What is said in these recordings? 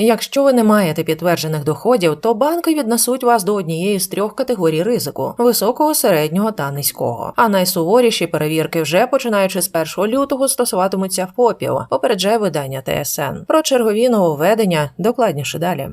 Якщо ви не маєте підтверджених доходів, то банки віднесуть вас до однієї з трьох категорій ризику: високого, середнього та низького. А найсуворіші перевірки вже починаючи з 1 лютого стосуватимуться ФОПів, попереджає видання ТСН. Про чергові нововведення докладніше далі.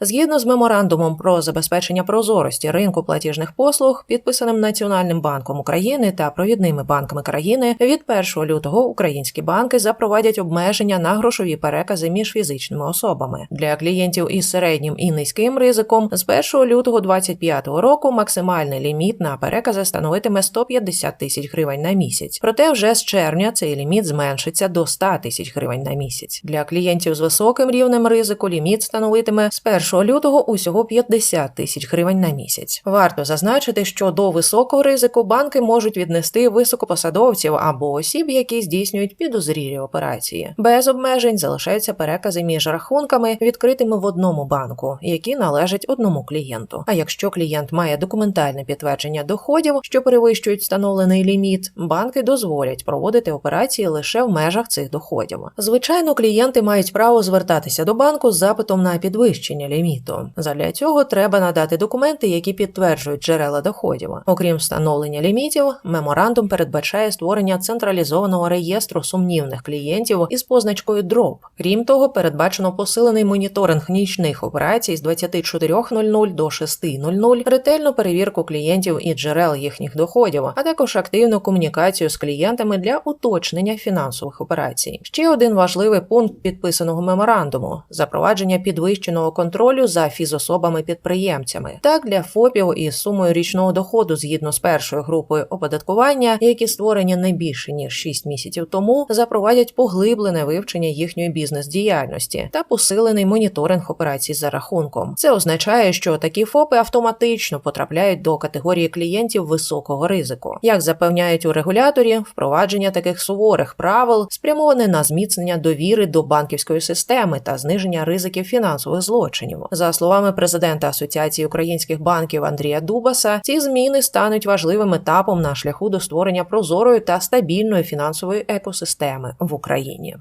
Згідно з меморандумом про забезпечення прозорості ринку платіжних послуг, підписаним Національним банком України та провідними банками країни, від 1 лютого українські банки запровадять обмеження на грошові перекази між фізичними особами для клієнтів із середнім і низьким ризиком. З 1 лютого 2025 року максимальний ліміт на перекази становитиме 150 тисяч гривень на місяць. Проте вже з червня цей ліміт зменшиться до 100 тисяч гривень на місяць. Для клієнтів з високим рівнем ризику ліміт становитиме з 1 лютого усього 50 тисяч гривень на місяць. Варто зазначити, що до високого ризику банки можуть віднести високопосадовців або осіб, які здійснюють підозрілі операції. Без обмежень залишаються перекази між рахунками, відкритими в одному банку, які належать одному клієнту. А якщо клієнт має документальне підтвердження доходів, що перевищують встановлений ліміт, банки дозволять проводити операції лише в межах цих доходів. Звичайно, клієнти мають право звертатися до банку з запитом на підвищення ліміту. Задля цього треба надати документи, які підтверджують джерела доходів. Окрім встановлення лімітів, меморандум передбачає створення централізованого реєстру сумнівних клієнтів із позначкою DROP. Крім того, передбачено посилений моніторинг нічних операцій з 24.00 до 6.00, ретельну перевірку клієнтів і джерел їхніх доходів, а також активну комунікацію з клієнтами для уточнення фінансових операцій. Ще один важливий пункт підписаного меморандуму запровадження підвищеного контролю за фізособами-підприємцями. Так для ФОПів із сумою річного доходу згідно з першою групою оподаткування, які створені не більше ніж 6 місяців тому, запровадять поглиблене вивчення їхньої бізнес-діяльності та посилений моніторинг операцій за рахунком. Це означає, що такі ФОПи автоматично потрапляють до категорії клієнтів високого ризику. Як запевняють у регуляторі, впровадження таких суворих правил спрямоване на зміцнення довіри до банківської системи та зниження ризиків фінансових злочинів. За словами президента Асоціації українських банків Андрія Дубаса, ці зміни стануть важливим етапом на шляху до створення прозорої та стабільної фінансової екосистеми в Україні.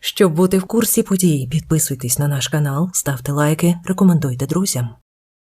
Щоб бути в курсі подій, підписуйтесь на наш канал, ставте лайки, рекомендуйте друзям.